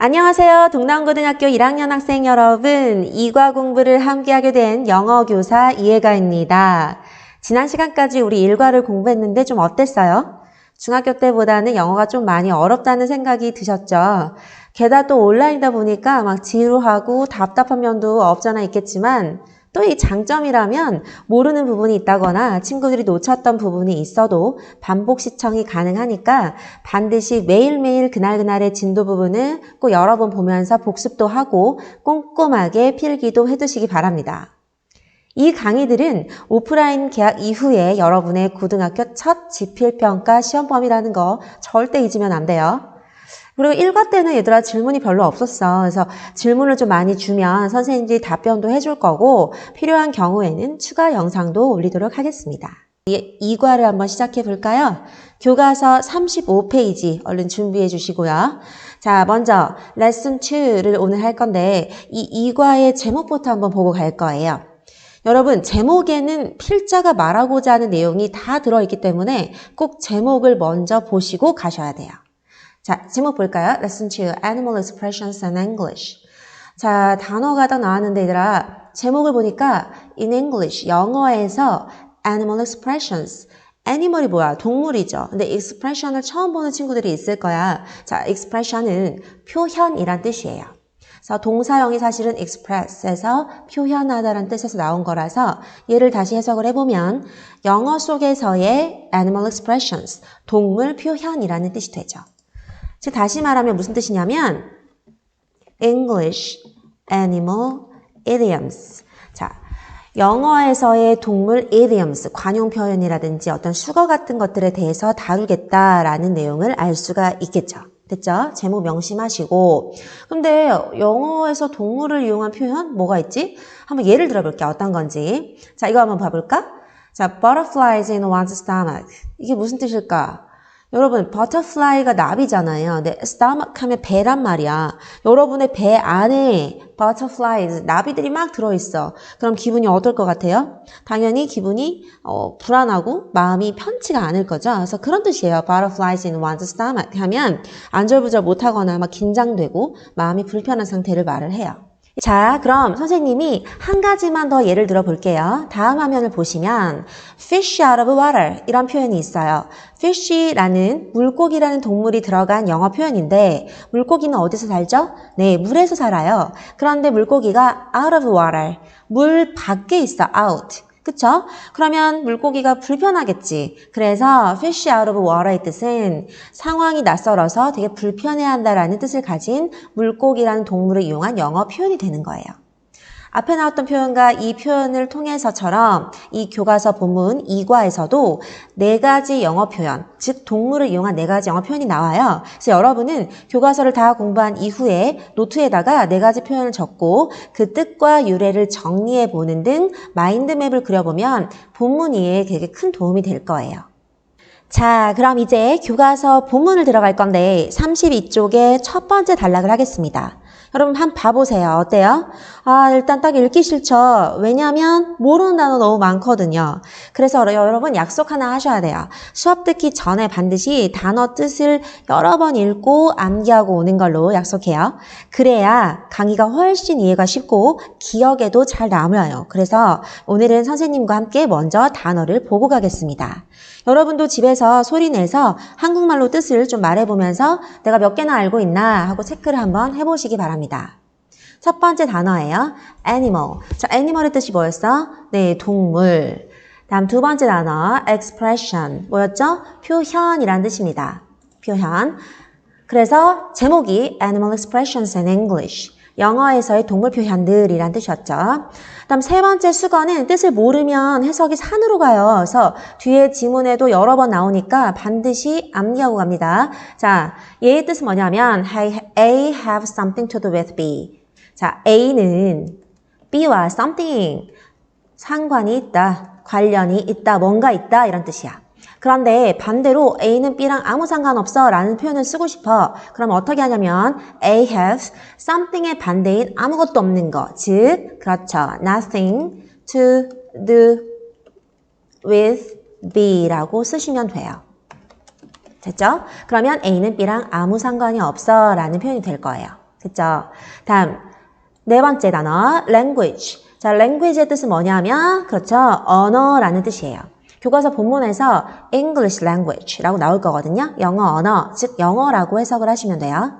안녕하세요. 동남고등학교 1학년 학생 여러분. 이과 공부를 함께하게 된 영어 교사 이해가입니다. 지난 시간까지 우리 일과를 공부했는데 좀 어땠어요? 중학교 때보다는 영어가 좀 많이 어렵다는 생각이 드셨죠? 게다가 또 온라인이다 보니까 막 지루하고 답답한 면도 없잖아 있겠지만 또 이 장점이라면 모르는 부분이 있다거나 친구들이 놓쳤던 부분이 있어도 반복 시청이 가능하니까 반드시 매일매일 그날그날의 진도 부분을 꼭 여러 번 보면서 복습도 하고 꼼꼼하게 필기도 해두시기 바랍니다. 이 강의들은 오프라인 개학 이후에 여러분의 고등학교 첫 지필평가 시험범이라는 거 절대 잊으면 안 돼요. 그리고 1과 때는 얘들아 질문이 별로 없었어. 그래서 질문을 좀 많이 주면 선생님들이 답변도 해줄 거고 필요한 경우에는 추가 영상도 올리도록 하겠습니다. 2과를 한번 시작해 볼까요? 교과서 35페이지 얼른 준비해 주시고요. 자, 먼저 레슨 2를 오늘 할 건데 이 2과의 제목부터 한번 보고 갈 거예요. 여러분, 제목에는 필자가 말하고자 하는 내용이 다 들어있기 때문에 꼭 제목을 먼저 보시고 가셔야 돼요. 자, 제목 볼까요? Lesson 2, Animal Expressions in English. 자, 단어가 딱 나왔는데 얘들아, 제목을 보니까 in English, 영어에서 Animal Expressions. 애니멀이 뭐야? 동물이죠. 근데 expression을 처음 보는 친구들이 있을 거야. 자, expression은 표현이란 뜻이에요. 그래서 동사형이 사실은 express에서 표현하다라는 뜻에서 나온 거라서 얘를 다시 해석을 해보면 영어 속에서의 animal expressions, 동물 표현이라는 뜻이 되죠. 즉 다시 말하면 무슨 뜻이냐면 English animal idioms. 자, 영어에서의 동물 idioms, 관용 표현이라든지 어떤 수거 같은 것들에 대해서 다루겠다라는 내용을 알 수가 있겠죠. 됐죠? 제목 명심하시고. 근데 영어에서 동물을 이용한 표현 뭐가 있지? 한번 예를 들어볼게요. 어떤 건지. 자, 이거 한번 봐볼까? 자, butterflies in one's stomach. 이게 무슨 뜻일까? 여러분, 버터플라이가 나비잖아요. 근데 stomach 하면 배란 말이야. 여러분의 배 안에 butterflies, 나비들이 막 들어있어. 그럼 기분이 어떨 것 같아요? 당연히 기분이 어, 불안하고 마음이 편치가 않을 거죠. 그래서 그런 뜻이에요. butterflies in one's stomach 하면 안절부절 못하거나 막 긴장되고 마음이 불편한 상태를 말을 해요. 자, 그럼 선생님이 한 가지만 더 예를 들어 볼게요. 다음 화면을 보시면 fish out of water 이런 표현이 있어요. fish라는 물고기라는 동물이 들어간 영어 표현인데 물고기는 어디서 살죠? 네, 물에서 살아요. 그런데 물고기가 out of water, 물 밖에 있어, out. 그쵸? 그러면 물고기가 불편하겠지. 그래서 fish out of water의 뜻은 상황이 낯설어서 되게 불편해한다라는 뜻을 가진 물고기라는 동물을 이용한 영어 표현이 되는 거예요. 앞에 나왔던 표현과 이 표현을 통해서처럼 이 교과서 본문 2과에서도 네 가지 영어 표현, 즉 동물을 이용한 네 가지 영어 표현이 나와요. 그래서 여러분은 교과서를 다 공부한 이후에 노트에다가 네 가지 표현을 적고 그 뜻과 유래를 정리해 보는 등 마인드맵을 그려보면 본문 이해에 되게 큰 도움이 될 거예요. 자, 그럼 이제 교과서 본문을 들어갈 건데 32쪽의 첫 번째 단락을 하겠습니다. 여러분 한번 봐보세요. 어때요? 아 일단 딱 읽기 싫죠. 왜냐하면 모르는 단어 너무 많거든요. 그래서 여러분 약속 하나 하셔야 돼요. 수업 듣기 전에 반드시 단어 뜻을 여러 번 읽고 암기하고 오는 걸로 약속해요. 그래야 강의가 훨씬 이해가 쉽고 기억에도 잘 남아요. 그래서 오늘은 선생님과 함께 먼저 단어를 보고 가겠습니다. 여러분도 집에서 소리 내서 한국말로 뜻을 좀 말해보면서 내가 몇 개나 알고 있나 하고 체크를 한번 해보시기 바랍니다. 첫 번째 단어예요. animal. 자, animal의 뜻이 뭐였어? 네, 동물. 다음 두 번째 단어, expression. 뭐였죠? 표현이란 뜻입니다. 표현. 그래서 제목이 animal expressions in English. 영어에서의 동물 표현들이란 뜻이었죠. 다음 세 번째 수거는 뜻을 모르면 해석이 산으로 가요. 그래서 뒤에 지문에도 여러 번 나오니까 반드시 암기하고 갑니다. 자, 얘의 뜻은 뭐냐면 A have something to do with B. 자, A는 B와 something 상관이 있다, 관련이 있다, 뭔가 있다 이런 뜻이야. 그런데 반대로 A는 B랑 아무 상관없어 라는 표현을 쓰고 싶어. 그럼 어떻게 하냐면 A has something의 반대인 아무것도 없는 거. 즉, 그렇죠. nothing to do with B라고 쓰시면 돼요. 됐죠? 그러면 A는 B랑 아무 상관이 없어 라는 표현이 될 거예요. 됐죠? 다음 네 번째 단어 language. 자, language의 뜻은 뭐냐면 그렇죠. 언어라는 뜻이에요. 교과서 본문에서 English language라고 나올 거거든요. 영어 언어, 즉 영어라고 해석을 하시면 돼요.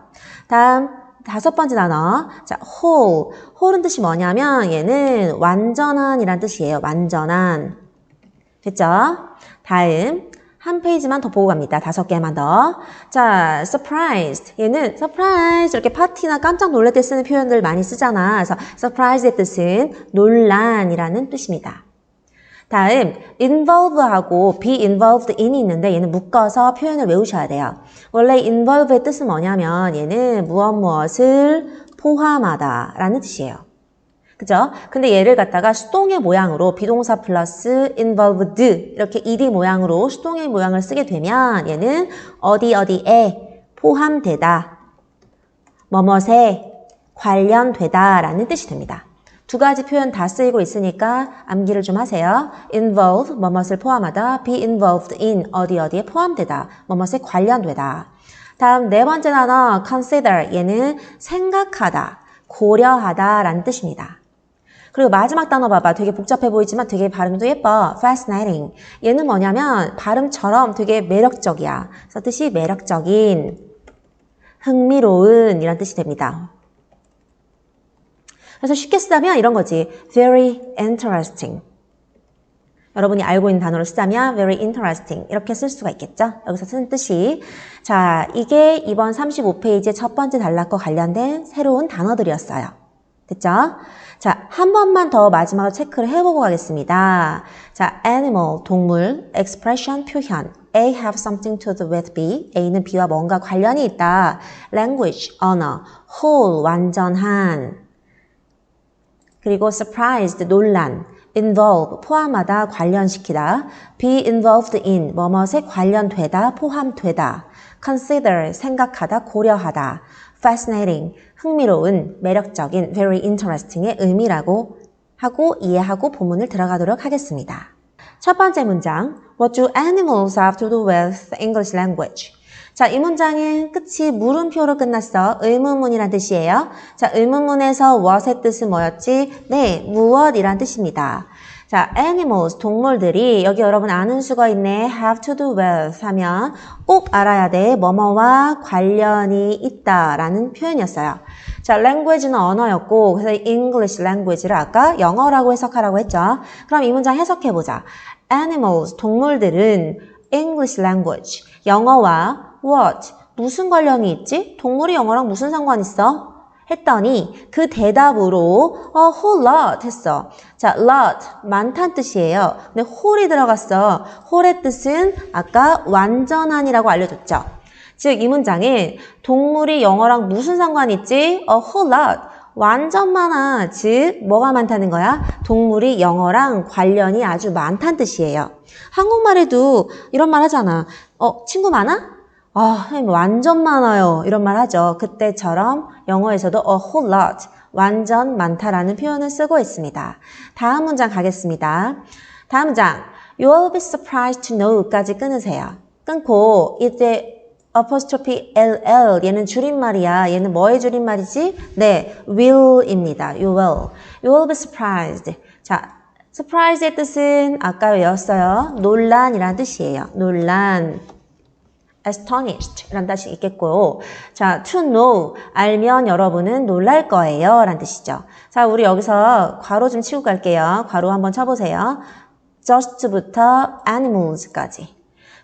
다음 다섯 번째 단어. 자, whole. whole은 뜻이 뭐냐면 얘는 완전한이란 뜻이에요. 완전한. 됐죠? 다음 한 페이지만 더 보고 갑니다. 다섯 개만 더. 자, surprised. 얘는 surprise 이렇게 파티나 깜짝 놀랄 때 쓰는 표현들 많이 쓰잖아. 그래서 surprise의 뜻은 논란이라는 뜻입니다. 다음 involve하고 be involved in이 있는데 얘는 묶어서 표현을 외우셔야 돼요. 원래 involve의 뜻은 뭐냐면 얘는 무엇 무엇을 포함하다 라는 뜻이에요. 그죠? 근데 얘를 갖다가 수동의 모양으로 비동사 플러스 involved 이렇게 ed 모양으로 수동의 모양을 쓰게 되면 얘는 어디 어디에 포함되다, 뭐뭇에 관련되다 라는 뜻이 됩니다. 두 가지 표현 다 쓰이고 있으니까 암기를 좀 하세요. involve, 뭐뭇을 포함하다, be involved in, 어디 어디에 포함되다, 뭐뭇에 관련되다. 다음 네 번째 단어 consider, 얘는 생각하다, 고려하다 라는 뜻입니다. 그리고 마지막 단어 봐봐. 되게 복잡해 보이지만 되게 발음도 예뻐. fascinating. 얘는 뭐냐면 발음처럼 되게 매력적이야. 그래서 뜻이 매력적인, 흥미로운 이란 뜻이 됩니다. 그래서 쉽게 쓰자면 이런 거지. very interesting. 여러분이 알고 있는 단어로 쓰자면 very interesting 이렇게 쓸 수가 있겠죠? 여기서 쓰는 뜻이 자 이게 이번 35페이지의 첫 번째 단락과 관련된 새로운 단어들이었어요. 됐죠? 자, 한 번만 더 마지막으로 체크를 해보고 가겠습니다. 자, animal, 동물, expression, 표현. A have something to do with B. A는 B와 뭔가 관련이 있다. language, 언어. whole, 완전한. 그리고 surprised, 논란. involve, 포함하다, 관련시키다. be involved in, 뭐뭇에 관련되다, 포함되다. consider, 생각하다, 고려하다. fascinating, 흥미로운, 매력적인, very interesting의 의미라고 하고 이해하고 본문을 들어가도록 하겠습니다. 첫 번째 문장, What do animals have to do with English language? 자, 이 문장은 끝이 물음표로 끝났어. 의문문이란 뜻이에요. 자, 의문문에서 what의 뜻은 뭐였지? 네, 무엇이란 뜻입니다. 자, animals, 동물들이 여기 여러분 아는 수가 있네. have to do with 하면 꼭 알아야 돼. 뭐뭐와 관련이 있다라는 표현이었어요. 자, language는 언어였고 그래서 English language를 아까 영어라고 해석하라고 했죠. 그럼 이 문장 해석해 보자. animals, 동물들은 English language, 영어와 what, 무슨 관련이 있지? 동물이 영어랑 무슨 상관 있어? 했더니 그 대답으로 어, whole lot 했어. 자, lot 많다는 뜻이에요. 근데 whole이 들어갔어. whole의 뜻은 아까 완전한이라고 알려줬죠. 즉 이 문장에 동물이 영어랑 무슨 상관이 있지? 어, whole lot 완전 많아. 즉 뭐가 많다는 거야? 동물이 영어랑 관련이 아주 많다는 뜻이에요. 한국말에도 이런 말 하잖아. 어, 친구 많아? 아, 선생님 완전 많아요. 이런 말 하죠. 그때처럼 영어에서도 a whole lot, 완전 많다라는 표현을 쓰고 있습니다. 다음 문장 가겠습니다. 다음 문장, you'll be surprised to know까지 끊으세요. 끊고 이제 apostrophe ll 얘는 줄임말이야. 얘는 뭐의 줄임말이지? 네, will입니다. you will. you will be surprised. 자, surprise의 뜻은 아까 외웠어요. 논란이라는 뜻이에요. 논란. Astonished 라는 뜻이 있겠고 자, to know 알면 여러분은 놀랄 거예요 라는 뜻이죠. 자, 우리 여기서 괄호 좀 치고 갈게요. 괄호 한번 쳐보세요. just부터 animals까지.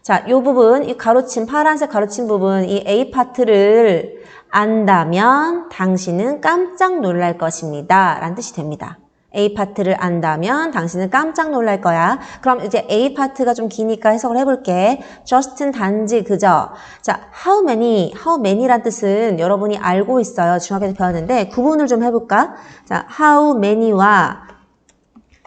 자, 요 부분, 이 가로친, 파란색 가로친 부분, 이 A 파트를 안다면 당신은 깜짝 놀랄 것입니다. 라는 뜻이 됩니다. A 파트를 안다면 당신은 깜짝 놀랄 거야. 그럼 이제 A 파트가 좀 기니까 해석을 해볼게. just은 단지 그저. 자, how many, how many란 뜻은 여러분이 알고 있어요. 중학교에서 배웠는데 구분을 좀 해볼까? 자, how many와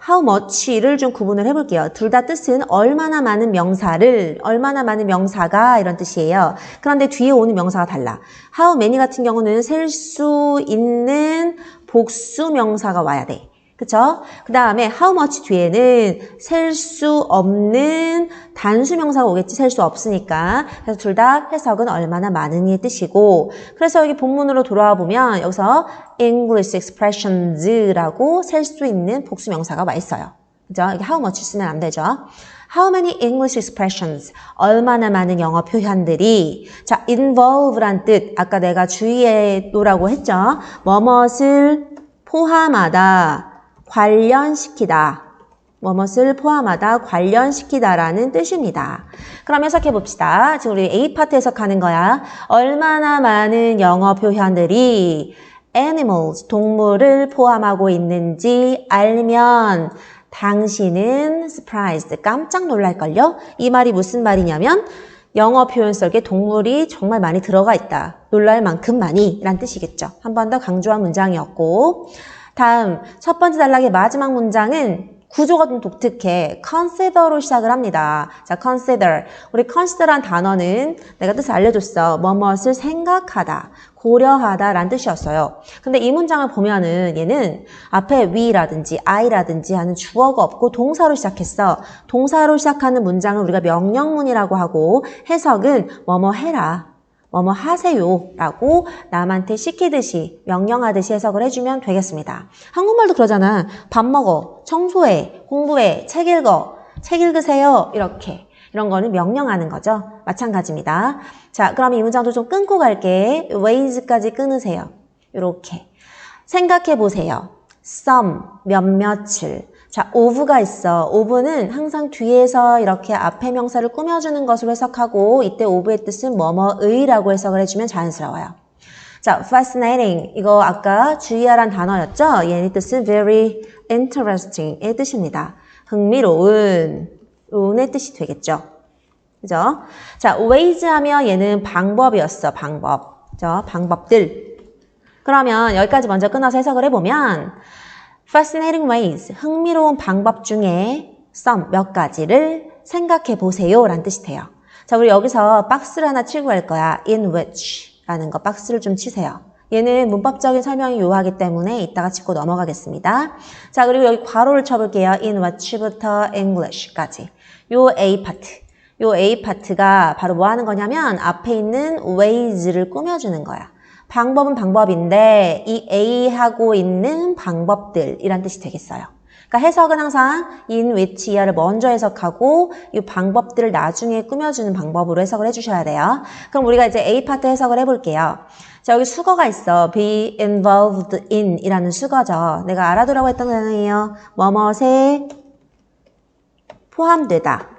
how much를 좀 구분을 해볼게요. 둘 다 뜻은 얼마나 많은 명사를, 얼마나 많은 명사가 이런 뜻이에요. 그런데 뒤에 오는 명사가 달라. how many 같은 경우는 셀 수 있는 복수 명사가 와야 돼. 그쵸? 그 다음에 how much 뒤에는 셀 수 없는 단수명사가 오겠지. 셀 수 없으니까. 그래서 둘 다 해석은 얼마나 많으니의 뜻이고 그래서 여기 본문으로 돌아와 보면 여기서 English expressions라고 셀 수 있는 복수명사가 와 있어요. 그죠? 이게 how much 쓰면 안 되죠. How many English expressions? 얼마나 많은 영어 표현들이 자, involve란 뜻. 아까 내가 주의해 놓으라고 했죠. 뭐뭇을 포함하다, 관련시키다. 뭐뭇을 포함하다, 관련시키다라는 뜻입니다. 그럼 해석해 봅시다. 지금 우리 A 파트 해석하는 거야. 얼마나 많은 영어 표현들이 animals, 동물을 포함하고 있는지 알면 당신은 surprised, 깜짝 놀랄걸요? 이 말이 무슨 말이냐면 영어 표현 속에 동물이 정말 많이 들어가 있다. 놀랄 만큼 많이 라는 뜻이겠죠. 한 번 더 강조한 문장이었고 다음 첫 번째 단락의 마지막 문장은 구조가 좀 독특해. consider로 시작을 합니다. 자, consider. 우리 consider란 단어는 내가 뜻을 알려줬어. 뭐뭇을 생각하다, 고려하다 라는 뜻이었어요. 근데 이 문장을 보면은 얘는 앞에 we라든지 I라든지 하는 주어가 없고 동사로 시작했어. 동사로 시작하는 문장은 우리가 명령문이라고 하고 해석은 뭐뭐 해라. 뭐뭐 하세요 라고 남한테 시키듯이 명령하듯이 해석을 해주면 되겠습니다. 한국말도 그러잖아. 밥 먹어, 청소해, 공부해, 책 읽어, 책 읽으세요 이렇게 이런 거는 명령하는 거죠. 마찬가지입니다. 자 그럼 이 문장도 좀 끊고 갈게. ways까지 끊으세요. 이렇게 생각해 보세요. some 몇몇을 자, of가 있어. of는 항상 뒤에서 이렇게 앞에 명사를 꾸며주는 것으로 해석하고 이때 of의 뜻은 뭐뭐의라고 해석을 해주면 자연스러워요. 자, fascinating. 이거 아까 주의하란 단어였죠? 얘의 뜻은 very interesting의 뜻입니다. 흥미로운, 운의 뜻이 되겠죠. 그죠? 자, ways 하면 얘는 방법이었어. 방법. 그죠? 방법들. 그러면 여기까지 먼저 끊어서 해석을 해보면 fascinating ways, 흥미로운 방법 중에 some, 몇 가지를 생각해 보세요 라는 뜻이 돼요. 자, 우리 여기서 박스를 하나 치고 갈 거야. in which 라는 거 박스를 좀 치세요. 얘는 문법적인 설명이 요하기 때문에 이따가 짚고 넘어가겠습니다. 자, 그리고 여기 괄호를 쳐볼게요. in which부터 english까지. 요 A 파트. 요 A 파트가 바로 뭐 하는 거냐면 앞에 있는 ways를 꾸며주는 거야. 방법은 방법인데 이 A하고 있는 방법들이란 뜻이 되겠어요. 그러니까 해석은 항상 in which 이하를 먼저 해석하고 이 방법들을 나중에 꾸며주는 방법으로 해석을 해주셔야 돼요. 그럼 우리가 이제 A 파트 해석을 해볼게요. 자 여기 수거가 있어. be involved in 이라는 수거죠. 내가 알아두라고 했던 단어예요. 뭐뭇에 포함되다.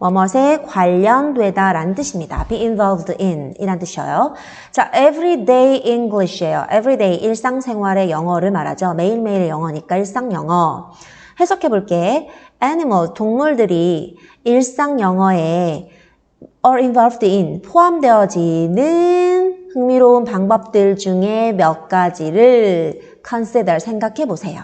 뭐뭇에 관련되다 라는 뜻입니다. be involved in 이란 뜻이에요. 자, everyday English예요. everyday 일상생활의 영어를 말하죠. 매일매일 영어니까 일상 영어. 해석해 볼게. animal 동물들이 일상 영어에 are involved in 포함되어지는 흥미로운 방법들 중에 몇 가지를 consider 생각해 보세요.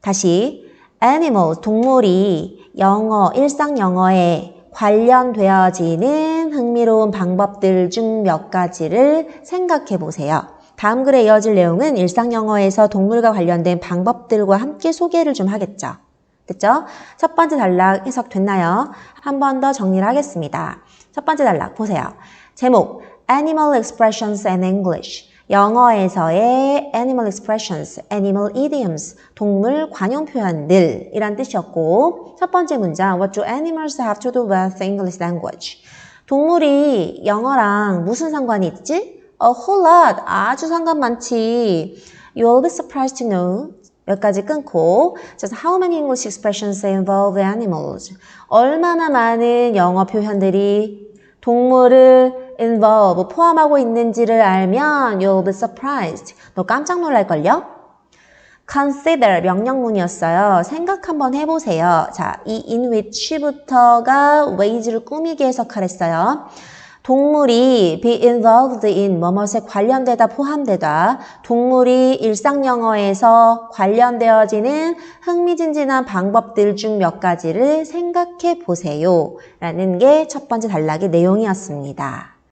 다시 animal 동물이 영어, 일상 영어에 관련되어지는 흥미로운 방법들 중 몇 가지를 생각해 보세요. 다음 글에 이어질 내용은 일상 영어에서 동물과 관련된 방법들과 함께 소개를 좀 하겠죠. 됐죠? 첫 번째 단락 해석됐나요? 한 번 더 정리를 하겠습니다. 첫 번째 단락 보세요. 제목 Animal Expressions in English 영어에서의 animal expressions, animal idioms, 동물 관용 표현들 이란 뜻이었고 첫 번째 문장 What do animals have to do with English language? 동물이 영어랑 무슨 상관이 있지? A whole lot, 아주 상관 많지. You'll be surprised to know 몇 가지 끊고 just how many English expressions involve animals? 얼마나 많은 영어 표현들이 동물을 involve, 포함하고 있는지를 알면 you'll be surprised. 너 깜짝 놀랄걸요? consider 명령문이었어요. 생각 한번 해보세요. 자, 이 in which부터가 ways를 꾸미게 해석하랬어요. 동물이 be involved in 뭐뭇에 관련되다 포함되다 동물이 일상 영어에서 관련되어지는 흥미진진한 방법들 중 몇 가지를 생각해 보세요 라는 게 첫 번째 단락의 내용이었습니다.